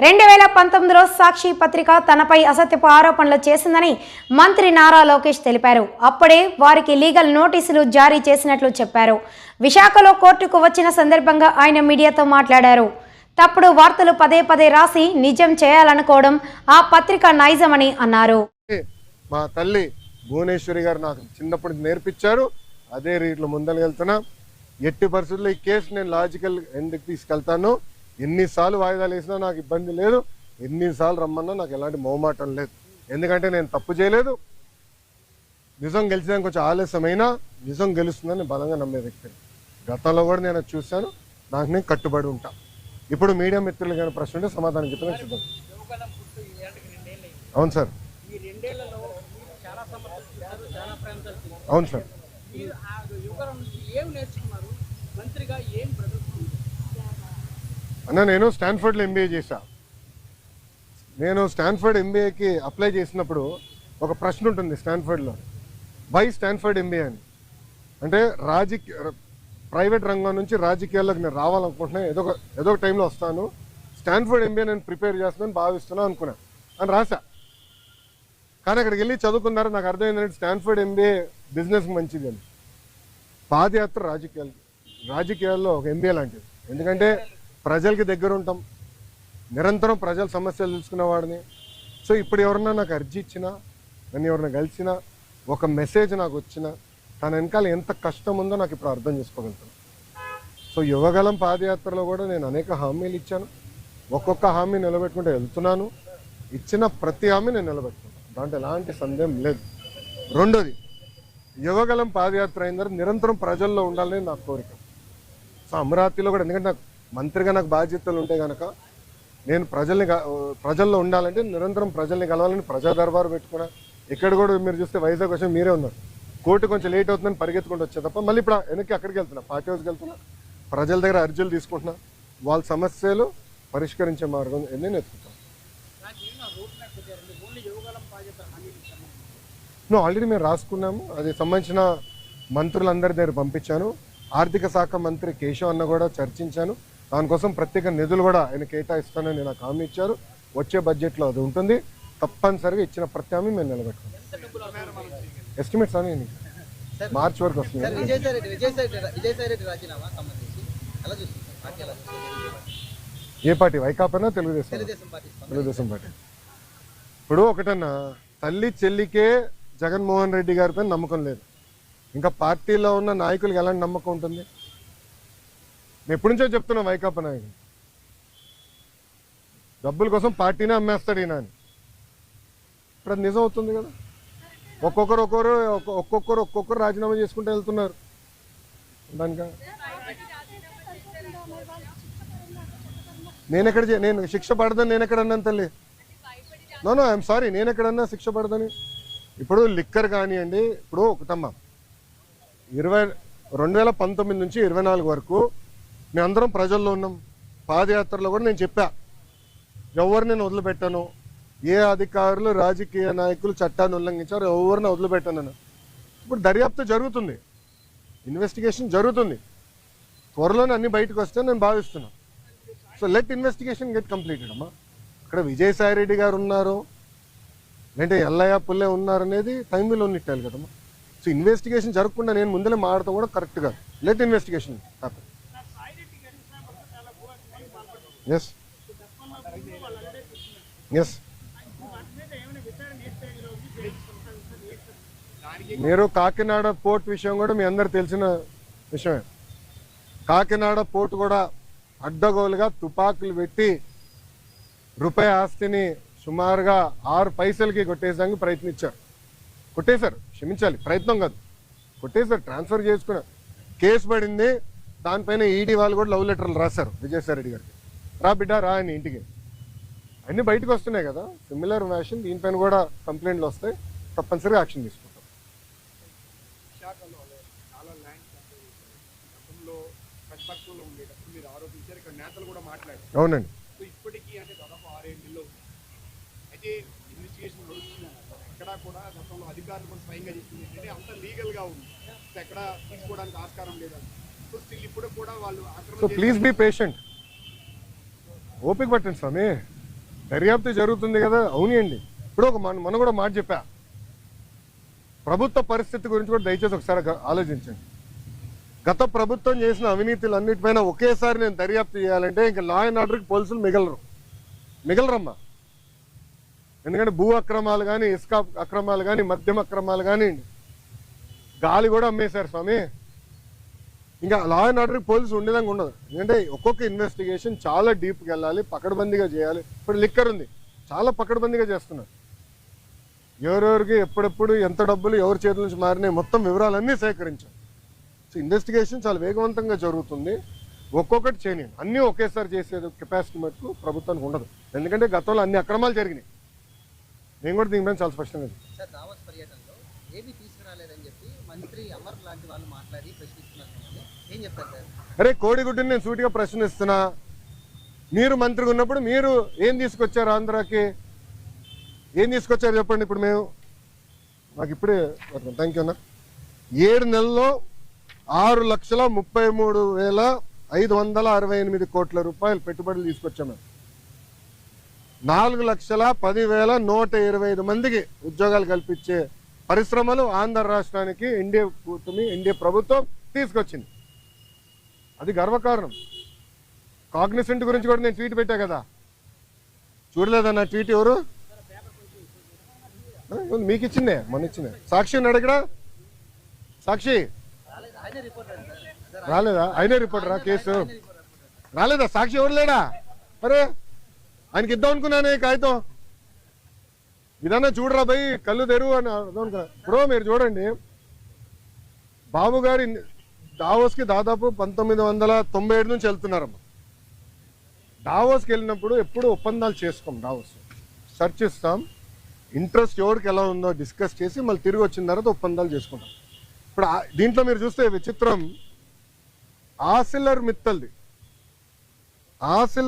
రెండు వేల పంతొమ్మిదిలో సాక్షి పత్రిక తనపై అసత్యపు ఆరోపణలు చేసిందని మంత్రి నారా లోకేష్ తెలిపారు. అప్పుడే వారికి లీగల్ నోటీసులు జారీ చేసినట్లు చెప్పారు. విశాఖలో కోర్టుకు వచ్చిన సందర్భంగా ఆయన మీడియాతో మాట్లాడారు. తప్పుడు వార్తలు పదే పదే రాసి నిజం చేయాలనుకోవడం ఆ పత్రిక నైజమని అన్నారు. మా తల్లి భువనేశ్వరి గారు నాకు చిన్నప్పుడు నేర్పించారు. అదే రీట్లో ముందలు వెళ్తున్నా ఎట్టి పరిస్థితుల్లో ఈ కేసు నేను లాజికల్ ఎందుకు తీసుకెళ్తాను? ఎన్నిసార్లు వాయిదాలు వేసినా నాకు ఇబ్బంది లేదు. ఎన్నిసార్లు రమ్మన్నా నాకు ఎలాంటి మొహమాటం లేదు. ఎందుకంటే నేను తప్పు చేయలేదు. నిజం గెలిచడానికి కొంచెం ఆలస్యమైనా నిజం గెలుస్తుందని బలంగా నమ్మే వ్యక్తిని గతంలో కూడా నేను చూశాను. నాకు నేను కట్టుబడి ఉంటా. ఇప్పుడు మీడియా మిత్రులు కానీ ప్రశ్న ఉంటే సమాధానం రెండేళ్ళు అయింది. అవును సార్. ఈ రెండేళ్ళలో మీరు చాలా సమస్యలు చూశారు చాలా ప్రాంతాలు తిరిగారు. అవును సార్ మీరు ఆ యువకాలం నుంచి ఏం నేర్చుకున్నారు మంత్రిగా ఏం ప్రదర్శన అన్న నేను స్టాన్ఫర్డ్లో ఎంబీఏ చేశా. నేను స్టాన్ఫర్డ్ ఎంబీఏకి అప్లై చేసినప్పుడు ఒక ప్రశ్న ఉంటుంది స్టాన్ఫర్డ్లో. బై స్టాన్ఫర్డ్ ఎంబీఏ అని? అంటే రాజకీయ ప్రైవేట్ రంగం నుంచి రాజకీయాల్లోకి నేను రావాలనుకుంటున్నాను ఏదో ఒక ఏదో ఒక టైంలో వస్తాను. స్టాన్ఫర్డ్ ఎంబీఏ నేను ప్రిపేర్ చేస్తున్నాను భావిస్తున్నాను అనుకున్నాను అని రాశా. కానీ అక్కడికి వెళ్ళి చదువుకున్నారు. నాకు అర్థమైందంటే స్టాన్ఫర్డ్ ఎంబీఏ బిజినెస్కి మంచిది అని. పాదయాత్ర రాజకీయాలు రాజకీయాల్లో ఒక ఎంబీఏ లాంటిది. ఎందుకంటే ప్రజలకి దగ్గర ఉంటాం నిరంతరం ప్రజల సమస్యలు తెలుసుకునేవాడిని సో ఇప్పుడు ఎవరన్నా నాకు అర్జీ ఇచ్చినా నన్ను ఎవరైనా కలిసినా ఒక మెసేజ్ నాకు వచ్చినా తన వెనకాల ఎంత కష్టం ఉందో నాకు ఇప్పుడు అర్థం చేసుకోగలుగుతాను. సో యువగలం పాదయాత్రలో కూడా నేను అనేక హామీలు ఇచ్చాను. ఒక్కొక్క హామీ నిలబెట్టుకుంటూ వెళ్తున్నాను. ఇచ్చిన ప్రతి హామీ నేను నిలబెట్టుకున్నాను దాంట్లో ఎలాంటి సందేహం లేదు. రెండోది యువగలం పాదయాత్ర అయిన తర్వాత నిరంతరం ప్రజల్లో ఉండాలని నా కోరిక. సో అమరావతిలో కూడా ఎందుకంటే నాకు మంత్రిగా నాకు బాధ్యతలు ఉంటే కనుక నేను ప్రజల్ని ప్రజల్లో ఉండాలంటే నిరంతరం ప్రజల్ని కలవాలని ప్రజా దర్బారు పెట్టుకున్నా. ఇక్కడ కూడా మీరు చూస్తే వైజాగ్ వచ్చి మీరే ఉన్నారు. కోర్టు కొంచెం లేట్ అవుతుందని పరిగెత్తుకుంటూ వచ్చే తప్ప మళ్ళీ ఇప్పుడు వెనక్కి అక్కడికి వెళ్తున్నా పార్టీ హౌస్కి వెళ్తున్నా. ప్రజల దగ్గర అర్జీలు తీసుకుంటున్నా. వాళ్ళ సమస్యలు పరిష్కరించే మార్గం నేను ఎత్తుకుంటాను. నువ్వు ఆల్రెడీ మేము రాసుకున్నాము. అది సంబంధించిన మంత్రులందరి దగ్గర పంపించాను. ఆర్థిక శాఖ మంత్రి కేశవ్ అన్న కూడా చర్చించాను. దానికోసం ప్రత్యేక నిధులు కూడా ఆయన కేటాయిస్తానని నాకు హామీ ఇచ్చారు. వచ్చే బడ్జెట్లో అది ఉంటుంది. తప్పనిసరిగా ఇచ్చిన ప్రతి హామీ మేము నిలబెట్టుకుంటాం. ఎస్టిమేట్స్ అని మార్చ్ వరకు వస్తుంది. ఏ పార్టీ? వైకాపానా తెలుగుదేశం తెలుగుదేశం పార్టీ. స్పందన. తెలుగుదేశం పార్టీ. ఇప్పుడు ఒకటన్నా తల్లి చెల్లికే జగన్మోహన్ రెడ్డి గారిపై నమ్మకం లేదు. ఇంకా పార్టీలో ఉన్న నాయకులకు ఎలాంటి నమ్మకం ఉంటుంది? నేను ఎప్పటి నుంచో చెప్తున్నా వైకాపా నాయకుడు డబ్బుల కోసం పార్టీనే అమ్మేస్తాడు ఈయన అని ఇప్పుడు అది నిజం అవుతుంది కదా? ఒక్కొక్కరు ఒక్కొక్కరు ఒక్కొక్కరు ఒక్కొక్కరు రాజీనామా చేసుకుంటూ వెళ్తున్నారు. దానిక? నేను ఎక్కడ చే- నేను శిక్ష పడదని నేను ఎక్కడ అన్నాను తల్లి? నో ఐఎమ్ సారీ నేను ఎక్కడన్నా శిక్ష పడదని? ఇప్పుడు లిక్కర్ కానివ్వండి ఇప్పుడు ఒకటమ్మా ఇరవై రెండు వేల పంతొమ్మిది నుంచి ఇరవై నాలుగు వరకు మేమందరం ప్రజల్లో ఉన్నాం. పాదయాత్రలో కూడా నేను చెప్పా. ఎవరు నేను వదిలిపెట్టాను. ఏ అధికారులు రాజకీయ నాయకులు చట్టాన్ని ఉల్లంఘించారు ఎవరిని వదిలిపెట్టాను ఇప్పుడు దర్యాప్తు జరుగుతుంది. ఇన్వెస్టిగేషన్ జరుగుతుంది. త్వరలోనే అన్ని బయటకు వస్తే నేను భావిస్తున్నా. So let investigation get completed అమ్మా. ఇక్కడ విజయసాయి రెడ్డి గారు ఉన్నారు. లేదంటే ఎల్లయ్య పుల్లె ఉన్నారు అనేది టైం విల్ ఓన్లీ కదమ్మా సో ఇన్వెస్టిగేషన్ జరగకుండా నేను ముందలే మాడతాం కూడా కరెక్ట్ కాదు. Let investigation happy yes yes మీరు కాకినాడ పోర్ట్ విషయం కూడా మీ అందరు తెలిసిన విషయమే. కాకినాడ పోర్ట్ కూడా అడ్డగోలుగా తుపాకులు పెట్టి రూపాయి ఆస్తిని సుమారుగా ఆరు పైసలకి కొట్టేసానికి ప్రయత్నించారు. కొట్టేశారు. క్షమించాలి. ప్రయత్నం కాదు. కొట్టేశారు. ట్రాన్స్ఫర్ చేసుకున్నారు. కేసు పడింది. దానిపైన ఈడీ వాళ్ళు కూడా లవ్ లెటర్లు రాశారు. విజయసాయి రెడ్డి గారికి. రా బిడ్డ రా అని ఇంటికి. అన్నీ బయటకు వస్తున్నాయి కదా. సిమిలర్ వ్యాషన్ దీనిపైన కూడా కంప్లైంట్లు వస్తాయి. తప్పనిసరిగా యాక్షన్ తీసుకుంటాం. అవునండి. సో ఇప్పటికీ అంటే దాదాపు ఆరేడు నెలలు అయితే ఇన్వెస్టిగేషన్ నడుస్తుంది ఎక్కడా కూడా గతంలో అధికారులు కూడా స్వయంగా చెప్పింది ఏంటంటే అంత లీగల్గా ఉంది. సో ఎక్కడ తీసుకోవడానికి ఆస్కారం లేదని సో స్టిల్ ఇప్పుడు కూడా వాళ్ళు సో ఆక్రమణ ప్లీజ్ బీ పేషెంట్ ఓపిక పట్టండి స్వామి. దర్యాప్తు జరుగుతుంది కదా అవునండి ఇప్పుడు ఒక మన మనం కూడా మాట చెప్పా. ప్రభుత్వ పరిస్థితి గురించి కూడా దయచేసి ఒకసారి ఆలోచించండి. గత ప్రభుత్వం చేసిన అవినీతులు అన్నిటిపైన ఒకేసారి నేను దర్యాప్తు చేయాలంటే ఇంకా లా అండ్ ఆర్డర్కి పోలీసులు మిగలరు. మిగలరమ్మా. ఎందుకంటే భూ అక్రమాలు కానీ ఇసుక అక్రమాలు కానీ మద్యం అక్రమాలు కానీ గాలి కూడా అమ్మేశారు స్వామి. ఇంకా లా అండ్ ఆర్డర్కి పోలీసు ఉండేదాకా ఉండదు. ఎందుకంటే ఒక్కొక్క ఇన్వెస్టిగేషన్ చాలా డీప్కి వెళ్ళాలి పకడ్బందీగా చేయాలి. ఇప్పుడు లిక్కర్ ఉంది. చాలా పకడ్బందీగా చేస్తున్నారు. ఎవరెవరికి ఎప్పుడెప్పుడు ఎంత డబ్బులు ఎవరి చేతుల నుంచి మారినాయి మొత్తం వివరాలన్నీ సేకరించాం సో ఇన్వెస్టిగేషన్ చాలా వేగవంతంగా జరుగుతుంది. ఒక్కొక్కటి చేయని అన్నీ ఒకేసారి చేసేది కెపాసిటీ మటుకు ప్రభుత్వానికి ఉండదు. ఎందుకంటే గతంలో అన్ని అక్రమాలు జరిగినాయి. నేను కూడా దీనిపైన చాలా స్పష్టంగా అరే కోడిగుడ్డుని నేను సూటిగా ప్రశ్నిస్తున్నా. మీరు మంత్రిగా ఉన్నప్పుడు మీరు ఏం తీసుకొచ్చారు ఆంధ్రాకి? ఏం తీసుకొచ్చారు చెప్పండి ఇప్పుడు మేము? మాకు ఇప్పుడే థ్యాంక్ యూ అన్న. ఏడు నెలల్లో ఆరు లక్షల ముప్పై మూడు వేల ఐదు వందల అరవై ఎనిమిది కోట్ల రూపాయలు పెట్టుబడులు తీసుకొచ్చాము నాలుగు లక్షల పదివేల నూట ఇరవై ఐదు మందికి ఉద్యోగాలు కల్పించే పరిశ్రమలు ఆంధ్ర రాష్ట్రానికి ఎన్డీఏ కూటమి ఎన్డీఏ ప్రభుత్వం తీసుకొచ్చింది. అది గర్వకారణం. కాగ్నిసెంట్ గురించి కూడా నేను ట్వీట్ పెట్టా కదా. చూడలేదా నా ట్వీట్ ఎవరు? మీకు ఇచ్చిందే? మొన్న ఇచ్చిందే. సాక్షి అడగడా సాక్షి? రిపోర్టర్ రాలేదా? ఆయనే రిపోర్టరా కేసు? రాలేదా? సాక్షి ఎవరు లేడా? మరే ఆయనకి ఇద్దాం అనుకున్నానే కాగితం. ఇదన్నా చూడరా భయ్ కళ్ళు తెరువు అని అర్థం మీరు చూడండి. బాబు గారి దావోస్కి దాదాపు పంతొమ్మిది వందల తొంభై ఏడు నుంచి వెళ్తున్నారమ్మ. దావోస్కి వెళ్ళినప్పుడు ఎప్పుడు ఒప్పందాలు చేసుకోం దావోస్. సెర్చ్ ఇస్తాం ఇంట్రెస్ట్ ఎవరికి ఎలా ఉందో డిస్కస్ చేసి మళ్ళీ తిరిగి వచ్చిన తర్వాత ఒప్పందాలు చేసుకుంటాం. ఇప్పుడు దీంట్లో మీరు చూస్తే విచిత్రం. ఆసిలర్ మిత్తల్ది. ఆసిల్